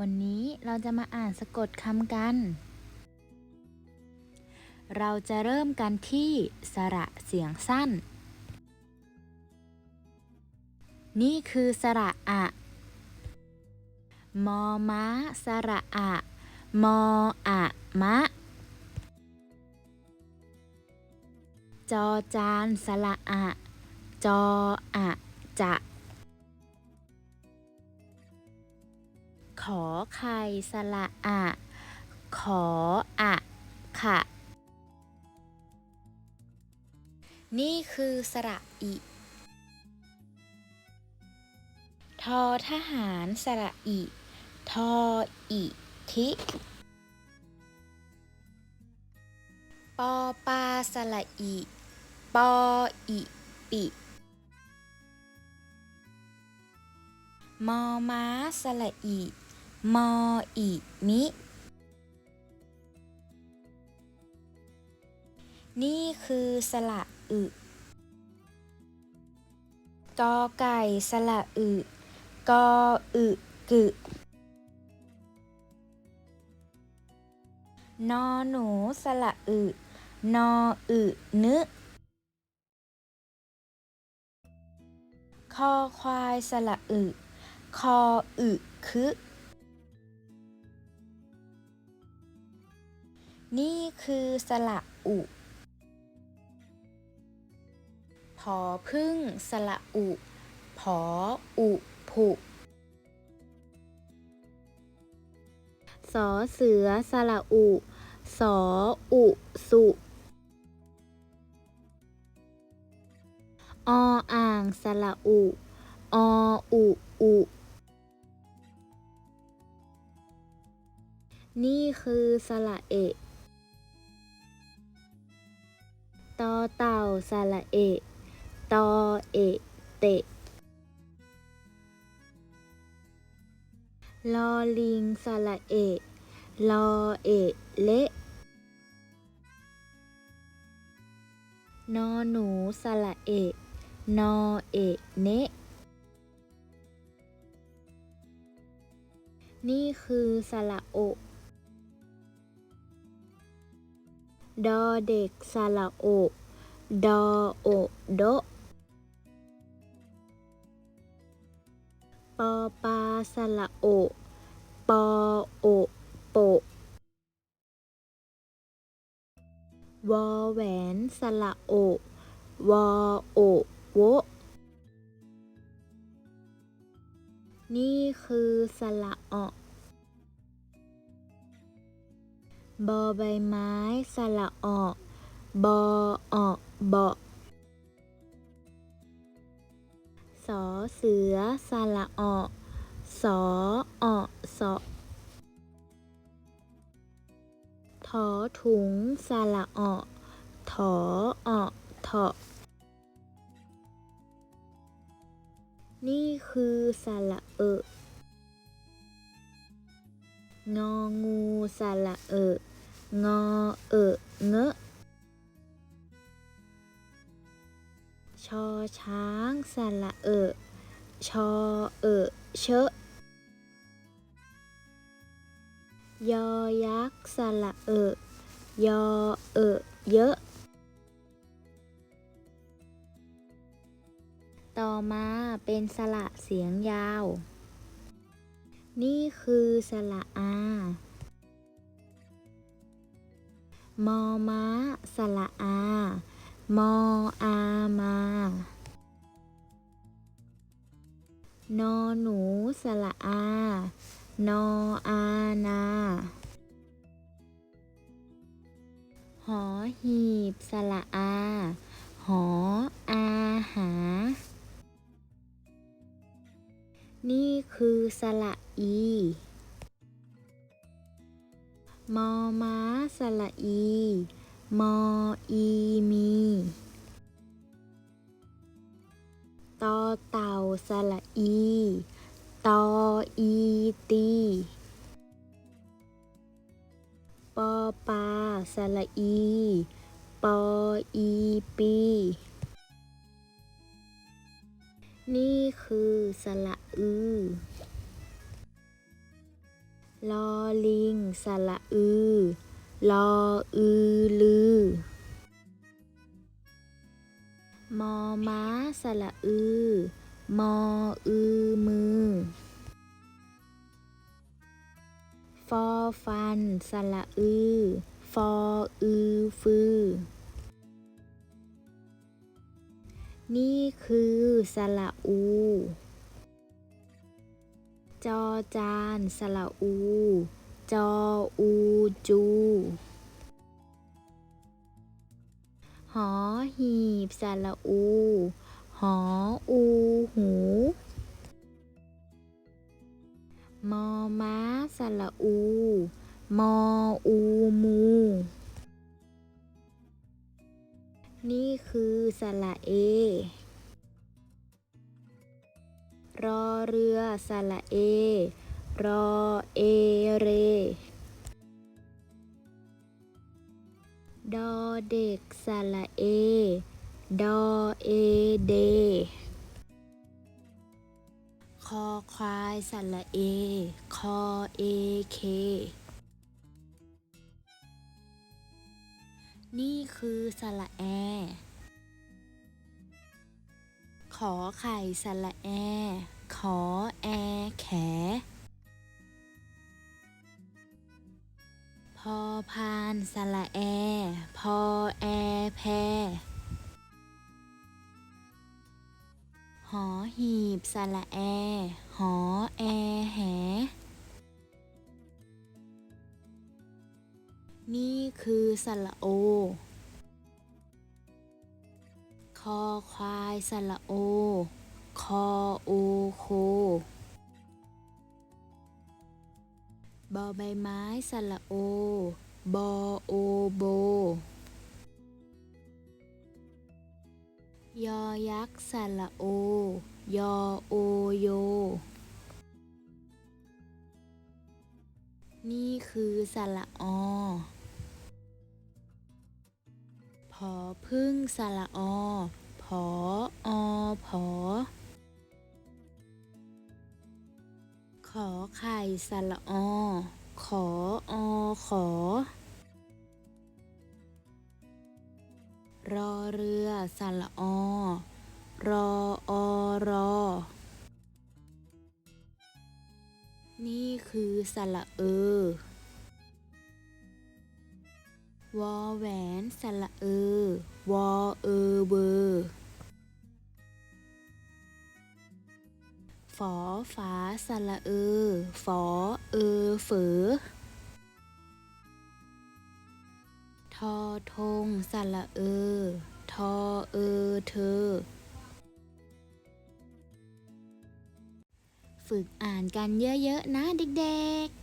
วันนี้เราจะมาอ่านสะกดคำกัน เราจะเริ่มกันที่สระเสียงสั้น นี่คือสระอะ มอม้าสระอะ มออะมะ จอจานสระอะ จออะจะ ขอไข่สระอะ ขออะขะนี่คือสระอิทอทหารสระอิทออิทิปอปลาสระอิปออิปิมอม้าสระอิ มออิมิ นี่คือสระอึกอไก่สระอึกออึกึนอหนูสระอึนออึนึคอควายสระอึคออึคึ นี่คือสระอุ ผอพึ่งสระอุ ผออุผุสอเสือสระอุ สออุสุออ่างสระอุ ออุอุ นี่คือสระเอะ ระเอะ ตอเอะเตะ ลอลิงสระเอะ ลอเอะเละนอหนูสระเอะ นอเอะเนะนี่คือสระโอ ดอเด็กสระโอ ดอโอโดปอปลาสระโอ ปอโอโปวอแหวนสระโอ วอโอโวนี่คือสระออบอใบไม้สระออบออ เบาะสอเสือสระออสออสอถอถุงสระออถออเถาะนี่คือสระเอะงองูสระเอะงอเอะเงอะ ชอช้างสระเอะชอเอเชอะยอยักษ์สระเอะยอเอเยอะ ต่อมาเป็นสระเสียงยาว นี่คือสระอา มอม้าสระอา มออามา นอหนูสระอา นออานาหอหีบสระอา หออาหา นี่คือสระอี มอม้าสระอี มออีมี ตอเต่าสระอีตออีตีปอปลาสระอี ปออีปี นี่คือสระอือลอลิงสระอือลออือลือ มอม้าสระอือ มออือมือ ฟอฟันสระอือ ฟออือฟือ นี่คือสระอู จอจานสระอู จออูจู หอหีบสระอู หออู หูมอม้าสระอู มออูมู นี่คือสระเอ รอเรือสระเอ รอเอเร ดอเด็กสระเอ ดอเอเด คอควายสระเอ คอเอเค นี่คือสระแอ ขอไข่สระแอ ขอแอแข สระแอ หอ แอ แห นี่คือสระโอ คอควายสระโอ คอโอโค บอใบไม้สระโอ บอโอโบยอยักษ์สระโอ ยอโอโย นี่คือสระอผอพึ่งสระอผออผอขอไข่สระอขออขอ รอเรือสระอ รออรอ นี่คือสระเออ วอแหวนสระเออ วอเออเบอร์ฝอฝาสระเออ ฝอเออเฝอทอทงสระเออ ทอเออเธอ ฝึกอ่านกันเยอะๆนะเด็กๆ